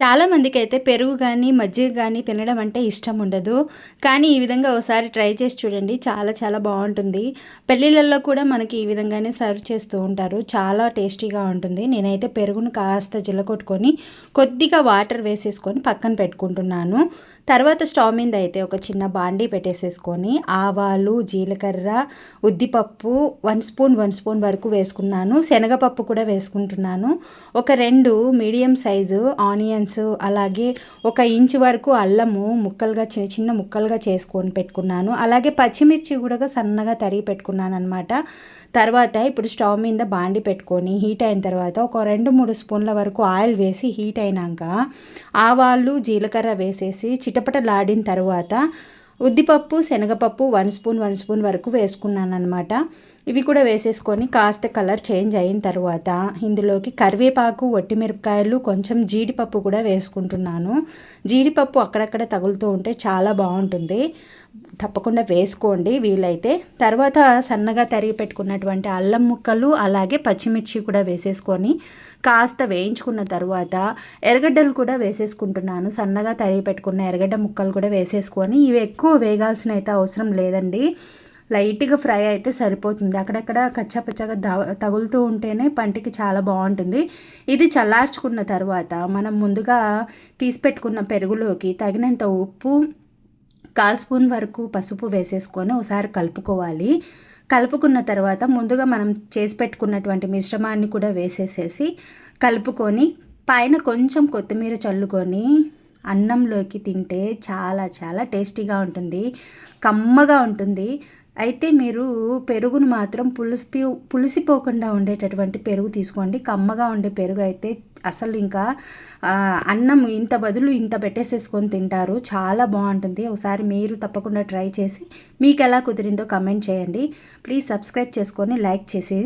చాలామందికి అయితే పెరుగు కానీ మజ్జిగ కానీ తినడం అంటే ఇష్టం ఉండదు. కానీ ఈ విధంగా ఒకసారి ట్రై చేసి చూడండి. చాలా చాలా బాగుంటుంది. పెళ్ళిళ్ళల్లో కూడా మనకి ఈ విధంగానే సర్వ్ చేస్తూ ఉంటారు. చాలా టేస్టీగా ఉంటుంది. నేనైతే పెరుగును కాస్త జిల్లకొట్టుకొని కొద్దిగా వాటర్ వేసేసుకొని పక్కన పెట్టుకుంటున్నాను. తర్వాత స్టవ్ మీద అయితే ఒక చిన్న బాండీ పెట్టేసేసుకొని ఆవాలు జీలకర్ర ఉద్దిపప్పు వన్ స్పూన్ వన్ స్పూన్ వరకు వేసుకున్నాను. శనగపప్పు కూడా వేసుకుంటున్నాను. ఒక రెండు మీడియం సైజు ఆనియన్స్ అలాగే ఒక ఇంచ్ వరకు అల్లము ముక్కలుగా చిన్న చిన్న ముక్కలుగా చేసుకొని పెట్టుకున్నాను. అలాగే పచ్చిమిర్చి కూడా సన్నగా తరిగి పెట్టుకున్నాను అనమాట తర్వాత ఇప్పుడు స్టవ్ మీద బాండి పెట్టుకొని హీట్ అయిన తర్వాత ఒక రెండు మూడు స్పూన్ల వరకు ఆయిల్ వేసి హీట్ అయినాక ఆవాలు జీలకర్ర వేసేసి చిటపటలాడిన తర్వాత ఉద్దిపప్పు శనగపప్పు వన్ స్పూన్ వన్ స్పూన్ వరకు వేసుకున్నాను అనమాట ఇవి కూడా వేసేసుకొని కాస్త కలర్ చేంజ్ అయిన తర్వాత ఇందులోకి కరివేపాకు వట్టిమిరపకాయలు కొంచెం జీడిపప్పు కూడా వేసుకుంటున్నాను. జీడిపప్పు అక్కడక్కడ తగులుతూ ఉంటే చాలా బాగుంటుంది. తప్పకుండా వేసుకోండి వీలైతే. తర్వాత సన్నగా తరిగి పెట్టుకున్నటువంటి అల్లం ముక్కలు అలాగే పచ్చిమిర్చి కూడా వేసేసుకొని కాస్త వేయించుకున్న తర్వాత ఎర్రగడ్డలు కూడా వేసేసుకుంటున్నాను. సన్నగా తరిగి పెట్టుకున్న ఎర్రగడ్డ ముక్కలు కూడా వేసేసుకొని ఇవి ఎక్కువ ఎక్కువ వేగాల్సిన అయితే అవసరం లేదండి. లైట్గా ఫ్రై అయితే సరిపోతుంది. అక్కడక్కడ కచ్చాపచ్చగా తగులుతూ ఉంటేనే పంటికి చాలా బాగుంటుంది. ఇది చల్లార్చుకున్న తర్వాత మనం ముందుగా తీసి పెట్టుకున్న పెరుగులోకి తగినంత ఉప్పు కాల్ స్పూన్ వరకు పసుపు వేసేసుకొని ఒకసారి కలుపుకోవాలి. కలుపుకున్న తర్వాత ముందుగా మనం చేసి పెట్టుకున్నటువంటి మిశ్రమాన్ని కూడా వేసేసేసి కలుపుకొని పైన కొంచెం కొత్తిమీర చల్లుకొని అన్నంలోకి తింటే చాలా చాలా టేస్టీగా ఉంటుంది కమ్మగా ఉంటుంది. అయితే మీరు పెరుగును మాత్రం పులిసి పులిసిపోకుండా ఉండేటటువంటి పెరుగు తీసుకోండి. కమ్మగా ఉండే పెరుగు అయితే అసలు ఇంకా అన్నం ఇంత బదులు ఇంత పెట్టేసేసుకొని తింటారు. చాలా బాగుంటుంది. ఒకసారి మీరు తప్పకుండా ట్రై చేసి మీకు ఎలా కుదిరిందో కమెంట్ చేయండి. ప్లీజ్ సబ్స్క్రైబ్ చేసుకొని లైక్ చేసి